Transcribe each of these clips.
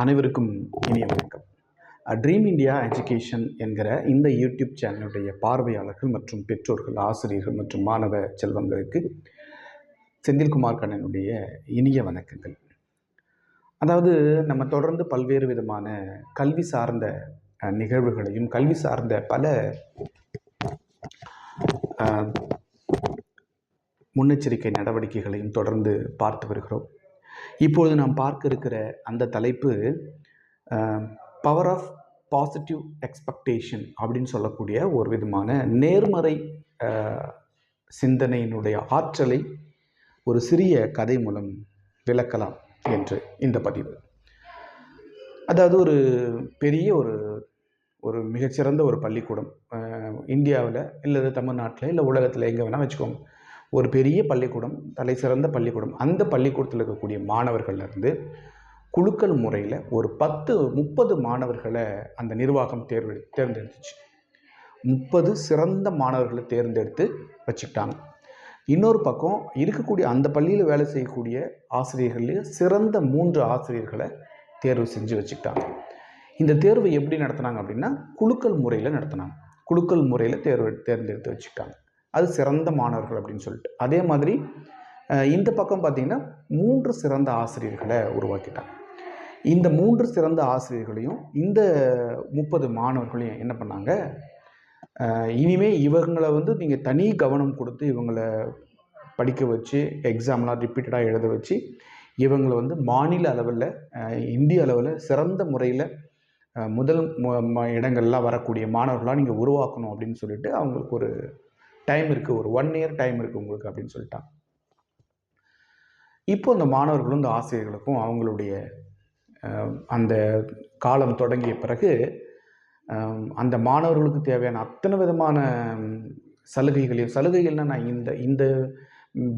அனைவருக்கும் இனிய வணக்கம். ட்ரீம் இந்தியா எஜுகேஷன் என்கிற இந்த யூடியூப் சேனலுடைய பார்வையாளர்கள் மற்றும் பெற்றோர்கள் ஆசிரியர்கள் மற்றும் மாணவ செல்வங்களுக்கு செந்தில்குமார் கண்ணனுடைய இனிய வணக்கங்கள். அதாவது நம்ம தொடர்ந்து பல்வேறு விதமான கல்வி சார்ந்த நிகழ்வுகளையும் கல்வி சார்ந்த பல முன்னெச்சரிக்கை நடவடிக்கைகளையும் தொடர்ந்து பார்த்து வருகிறோம். இப்பொழுது நாம் பார்க்க இருக்கிற அந்த தலைப்பு பவர் ஆஃப் பாசிட்டிவ் எக்ஸ்பெக்டேஷன் அப்படின்னு சொல்லக்கூடிய ஒரு விதமான நேர்மறை சிந்தனையினுடைய ஆற்றலை ஒரு சிறிய கதை மூலம் விளக்கலாம் என்று இந்த பதிவு. அதாவது ஒரு பெரிய ஒரு ஒரு மிகச்சிறந்த ஒரு பள்ளிக்கூடம் இந்தியாவில் இல்லை தமிழ்நாட்டில் இல்லை உலகத்தில் எங்கே வேணால் வச்சுக்கோங்க. ஒரு பெரிய பள்ளிக்கூடம் தலை சிறந்த பள்ளிக்கூடம் அந்த பள்ளிக்கூடத்தில் இருக்கக்கூடிய மாணவர்கள்லேருந்து குழுக்கள் குலுக்கல் முறையில் ஒரு பத்து முப்பது மாணவர்களை அந்த நிர்வாகம் தேர்வு தேர்ந்தெடுத்துச்சு. முப்பது சிறந்த மாணவர்களை தேர்ந்தெடுத்து வச்சுக்கிட்டாங்க. இன்னொரு பக்கம் இருக்கக்கூடிய அந்த பள்ளியில் வேலை செய்யக்கூடிய ஆசிரியர்கள்லேயே சிறந்த மூன்று ஆசிரியர்களை தேர்வு செஞ்சு வச்சுக்கிட்டாங்க. இந்த தேர்வு எப்படி நடத்துனாங்க அப்படின்னா குலுக்கல் முறையில் நடத்துனாங்க. குலுக்கல் முறையில் தேர்வு தேர்ந்தெடுத்து வச்சுக்கிட்டாங்க. அது சிறந்த மாணவர்கள் அப்படின்னு சொல்லிட்டு. அதே மாதிரி இந்த பக்கம் பார்த்திங்கன்னா மூன்று சிறந்த ஆசிரியர்களை உருவாக்கிட்டாங்க. இந்த மூன்று சிறந்த ஆசிரியர்களையும் இந்த முப்பது மாணவர்களையும் என்ன பண்ணாங்க? இனிமேல் இவங்களை வந்து நீங்கள் தனி கவனம் கொடுத்து இவங்களை படிக்க வச்சு எக்ஸாம்லாம் ரிப்பீட்டடாக எழுத வச்சு இவங்களை வந்து மாநில அளவில் இந்திய அளவில் சிறந்த முறையில் முதல் ம- இடங்கள்லாம் வரக்கூடிய மாணவர்களாக நீங்கள் உருவாக்கணும் அப்படின்னு சொல்லிட்டு அவங்களுக்கு ஒரு டைம் இருக்குது ஒரு ஒன் இயர் டைம் இருக்குது உங்களுக்கு அப்படின்னு சொல்லிட்டான். இப்போ அந்த மாணவர்களும் இந்த ஆசிரியர்களுக்கும் அவங்களுடைய அந்த காலம் தொடங்கிய பிறகு அந்த மாணவர்களுக்கு தேவையான அத்தனை விதமான சலுகைகளையும் சலுகைகள்னா நான் இந்த இந்த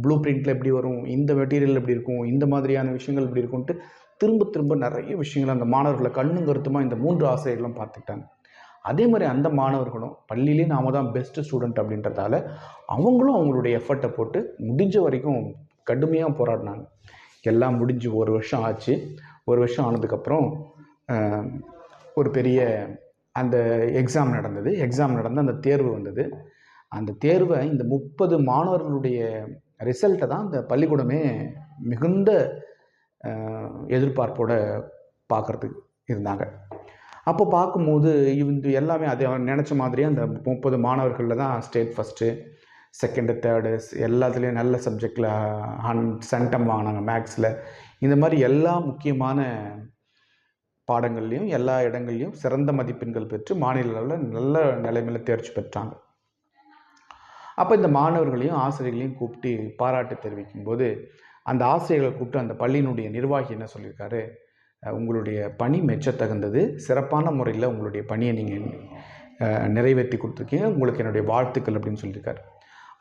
ப்ளூ பிரிண்டில் எப்படி வரும் இந்த மெட்டீரியல் எப்படி இருக்கும் இந்த மாதிரியான விஷயங்கள் எப்படி இருக்கும்ன்ட்டு திரும்ப திரும்ப நிறைய விஷயங்கள் அந்த மாணவர்களை கண்ணும் கருத்துமாக இந்த மூன்று ஆசிரியர்களும் பார்த்துக்கிட்டாங்க. அதே மாதிரி அந்த மாணவர்களும் பள்ளியிலே நாம தான் பெஸ்ட் ஸ்டூடெண்ட் அப்படின்றதால அவங்களும் அவங்களுடைய எஃபர்ட்டை போட்டு முடிஞ்ச வரைக்கும் கடுமையாக போராடினாங்க. எல்லாம் முடிஞ்சு ஒரு வருஷம் ஆச்சு. ஒரு வருஷம் ஆனதுக்கப்புறம் ஒரு பெரிய அந்த எக்ஸாம் நடந்தது. எக்ஸாம் நடந்து அந்த தேர்வு வந்தது. அந்த தேர்வை இந்த முப்பது மாணவர்களுடைய ரிசல்ட்டை தான் அந்த பள்ளிக்கூடமே மிகுந்த எதிர்பார்ப்போடு எதிர்பார்ப்போட பார்க்குறதுக்கு இருந்தாங்க. அப்போ பார்க்கும்போது இவங்க எல்லாமே அதே நினச்ச மாதிரியே அந்த முப்பது மாணவர்களில் தான் ஸ்டேட் ஃபஸ்ட்டு செகண்டு தேர்டு எல்லாத்துலேயும் நல்ல சப்ஜெக்டில் ஹன் சென்டம் வாங்கினாங்க மேக்ஸில் இந்த மாதிரி எல்லா முக்கியமான பாடங்கள்லையும் எல்லா இடங்கள்லையும் சிறந்த மதிப்பெண்கள் பெற்று மாநில அளவில் நல்ல நிலைமையில் தேர்ச்சி பெற்றாங்க. அப்போ இந்த மாணவர்களையும் ஆசிரியர்களையும் கூப்பிட்டு பாராட்டு தெரிவிக்கும் போது அந்த ஆசிரியர்களை கூப்பிட்டு அந்த பள்ளியினுடைய நிர்வாகி என்ன சொல்லியிருக்காரு? உங்களுடைய பணி மெச்சத்தகுந்தது. சிறப்பான முறையில் உங்களுடைய பணியை நீங்கள் நிறைவேற்றி கொடுத்துருக்கீங்க. உங்களுக்கு என்னுடைய வாழ்த்துக்கள் அப்படின்னு சொல்லியிருக்காரு.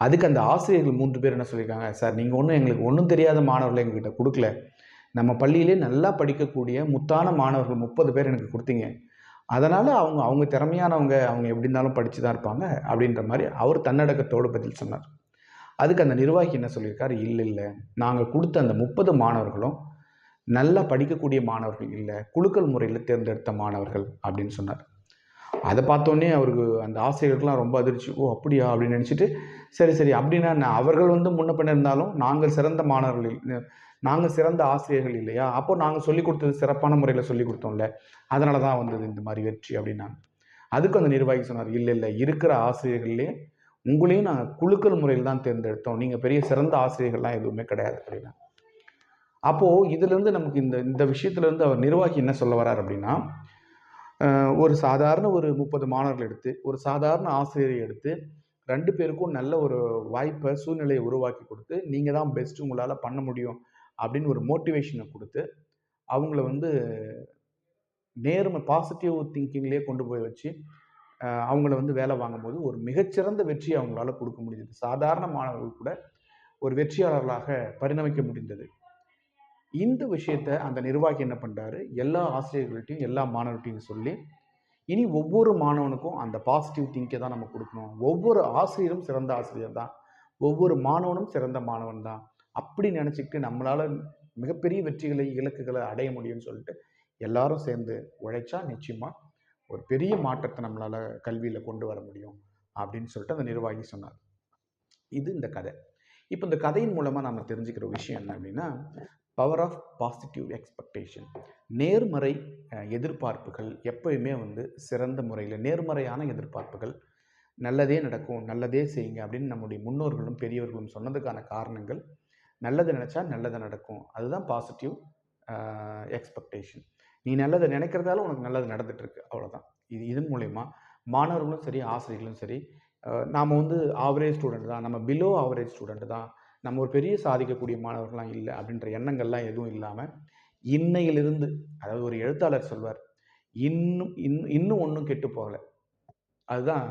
அதுக்கு அந்த ஆசிரியர்கள் மூன்று பேர் என்ன சொல்லியிருக்காங்க? சார் நீங்கள் ஒன்றும் எங்களுக்கு ஒன்றும் தெரியாத மாணவர்களை எங்ககிட்ட கொடுக்கல. நம்ம பள்ளியிலே நல்லா படிக்கக்கூடிய முத்தான மாணவர்கள் முப்பது பேர் எனக்கு கொடுத்தீங்க. அதனால் அவங்க அவங்க திறமையானவங்க அவங்க எப்படி இருந்தாலும் படித்து தான் இருப்பாங்க. அப்படின்ற மாதிரி அவர் தன்னடக்கத்தோடு பதில் சொன்னார். அதுக்கு அந்த நிர்வாகி என்ன சொல்லியிருக்காரு? இல்லை இல்லை. நாங்கள் கொடுத்த அந்த முப்பது மாணவர்களும் நல்லா படிக்கக்கூடிய மாணவர்கள் இல்லை குலுக்கல் முறையில் தேர்ந்தெடுத்த மாணவர்கள் அப்படின்னு சொன்னார். அதை பார்த்தோன்னே அவருக்கு அந்த ஆசிரியர்களுக்கெல்லாம் ரொம்ப அதிர்ச்சி. ஓ அப்படியா? அப்படின்னு நினச்சிட்டு சரி சரி அப்படின்னா அவர்கள் வந்து முன்ன பின்ன இருந்தாலும் நாங்கள் சிறந்த மாணவர்கள் நாங்கள் சிறந்த ஆசிரியர்கள் இல்லையா? அப்போ நாங்கள் சொல்லிக் கொடுத்தது சிறப்பான முறையில் சொல்லிக் கொடுத்தோம்ல. அதனால தான் வந்தது இந்த மாதிரி வெற்றி அப்படின்னாங்க. அதுக்கு அந்த நிர்வாகி சொன்னார் இல்லை இல்லை இருக்கிற ஆசிரியர்கள்லேயே உங்களையும் நாங்கள் குலுக்கல் முறையில் தான் தேர்ந்தெடுத்தோம். நீங்கள் பெரிய சிறந்த ஆசிரியர்கள்லாம் எதுவுமே கிடையாது அப்படின்னா அப்போது இதுலேருந்து நமக்கு இந்த இந்த விஷயத்துலேருந்து அவர் நிர்வாகி என்ன சொல்ல வரார் அப்படின்னா ஒரு சாதாரண ஒரு முப்பது மாணவர்கள் எடுத்து ஒரு சாதாரண ஆசிரியரை எடுத்து ரெண்டு பேருக்கும் நல்ல ஒரு வாய்ப்பை சூழ்நிலையை உருவாக்கி கொடுத்து நீங்கள் தான் பெஸ்ட்டு உங்களால் பண்ண முடியும் அப்படின்னு ஒரு மோட்டிவேஷனை கொடுத்து அவங்கள வந்து நேர்மை பாசிட்டிவ் திங்கிங்லேயே கொண்டு போய் வச்சு அவங்கள வந்து வேலை வாங்கும்போது ஒரு மிகச்சிறந்த வெற்றியை அவங்களால கொடுக்க முடிஞ்சது. சாதாரண மாணவர்கள் கூட ஒரு வெற்றியாளர்களாக பரிணமிக்க முடிந்தது. இந்த விஷயத்த அந்த நிர்வாகி என்ன பண்ணுறாரு எல்லா ஆசிரியர்கள்ட்டையும் எல்லா மாணவர்கிட்டையும் சொல்லி இனி ஒவ்வொரு மாணவனுக்கும் அந்த பாசிட்டிவ் திங்கை தான் நம்ம கொடுக்கணும். ஒவ்வொரு ஆசிரியரும் சிறந்த ஆசிரியர் தான். ஒவ்வொரு மாணவனும் சிறந்த மாணவன் தான். அப்படி நினச்சிக்கிட்டு நம்மளால் மிகப்பெரிய வெற்றிகளை இலக்குகளை அடைய முடியும்னு சொல்லிட்டு எல்லாரும் சேர்ந்து உழைச்சா நிச்சயமாக ஒரு பெரிய மாற்றத்தை நம்மளால் கல்வியில் கொண்டு வர முடியும் அப்படின்னு சொல்லிட்டு அந்த நிர்வாகி சொன்னார். இது இந்த கதை. இப்போ இந்த கதையின் மூலமாக நம்ம தெரிஞ்சுக்கிற விஷயம் என்ன அப்படின்னா பவர் ஆஃப் பாசிட்டிவ் எக்ஸ்பெக்டேஷன் நேர்மறை எதிர்பார்ப்புகள் எப்பயுமே வந்து சிறந்த முறையில் நேர்மறையான எதிர்பார்ப்புகள் நல்லதே நடக்கும் நல்லதே செய்யுங்க அப்படின்னு நம்முடைய முன்னோர்களும் பெரியவர்களும் சொன்னதுக்கான காரணங்கள் நல்லது நினச்சா நல்லது நடக்கும். அதுதான் பாசிட்டிவ் எக்ஸ்பெக்டேஷன் நீ நல்லதை நினைக்கிறதால உனக்கு நல்லது நடந்துகிட்ருக்கு அவ்வளோதான் இது இதன் மூலயமா மாணவர்களும் சரி ஆசிரியர்களும் சரி நாம் வந்து ஆவரேஜ் ஸ்டூடெண்ட் தான். நம்ம பிலோ ஆவரேஜ் ஸ்டூடெண்ட் தான். நம்ம ஒரு பெரிய சாதிக்கக்கூடிய மாணவர்கள்லாம் இல்லை அப்படின்ற எண்ணங்கள்லாம் எதுவும் இல்லாமல் இன்னையிலிருந்து அதாவது ஒரு எழுத்தாளர் சொல்வார் இன்னும் இன் இன்னும் ஒன்றும் கெட்டு போகலை. அதுதான்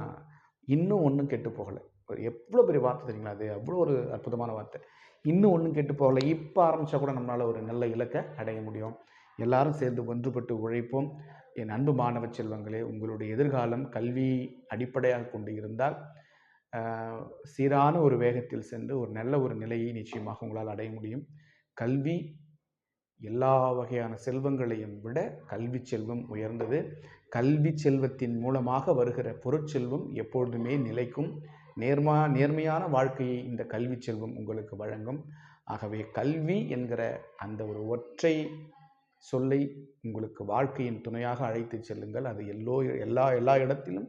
இன்னும் ஒன்றும் கெட்டு போகலை. ஒரு எவ்வளோ பெரிய வார்த்தை தெரியுங்களா அது? அவ்வளோ ஒரு அற்புதமான வார்த்தை. இன்னும் ஒன்றும் கெட்டு போகலை. இப்போ ஆரம்பித்தா கூட நம்மளால் ஒரு நல்ல இலக்கை அடைய முடியும். எல்லாரும் சேர்ந்து ஒன்றுபட்டு உழைப்போம். என் அன்பு மாணவ செல்வங்களே உங்களுடைய எதிர்காலம் கல்வி அடிப்படையாக கொண்டு இருந்தால் சீரான ஒரு வேகத்தில் சென்று ஒரு நல்ல ஒரு நிலையை நிச்சயமாக உங்களால் அடைய முடியும். கல்வி எல்லா வகையான செல்வங்களையும் விட கல்வி செல்வம் உயர்ந்தது. கல்வி செல்வத்தின் மூலமாக வருகிற பொருட்செல்வம் எப்பொழுதுமே நிலைக்கும். நேர்மா நேர்மையான வாழ்க்கையை இந்த கல்வி செல்வம் உங்களுக்கு வழங்கும். ஆகவே கல்வி என்கிற அந்த ஒரு ஒற்றை சொல்லை உங்களுக்கு வாழ்க்கையின் துணையாக அழைத்து செல்லுங்கள். அது எல்லோ எல்லா எல்லா இடத்திலும்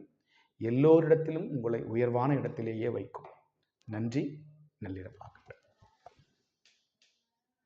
எல்லோரிடத்திலும் உங்களை உயர்வான இடத்திலேயே வைக்கும். நன்றி. நள்ளிரப்பாக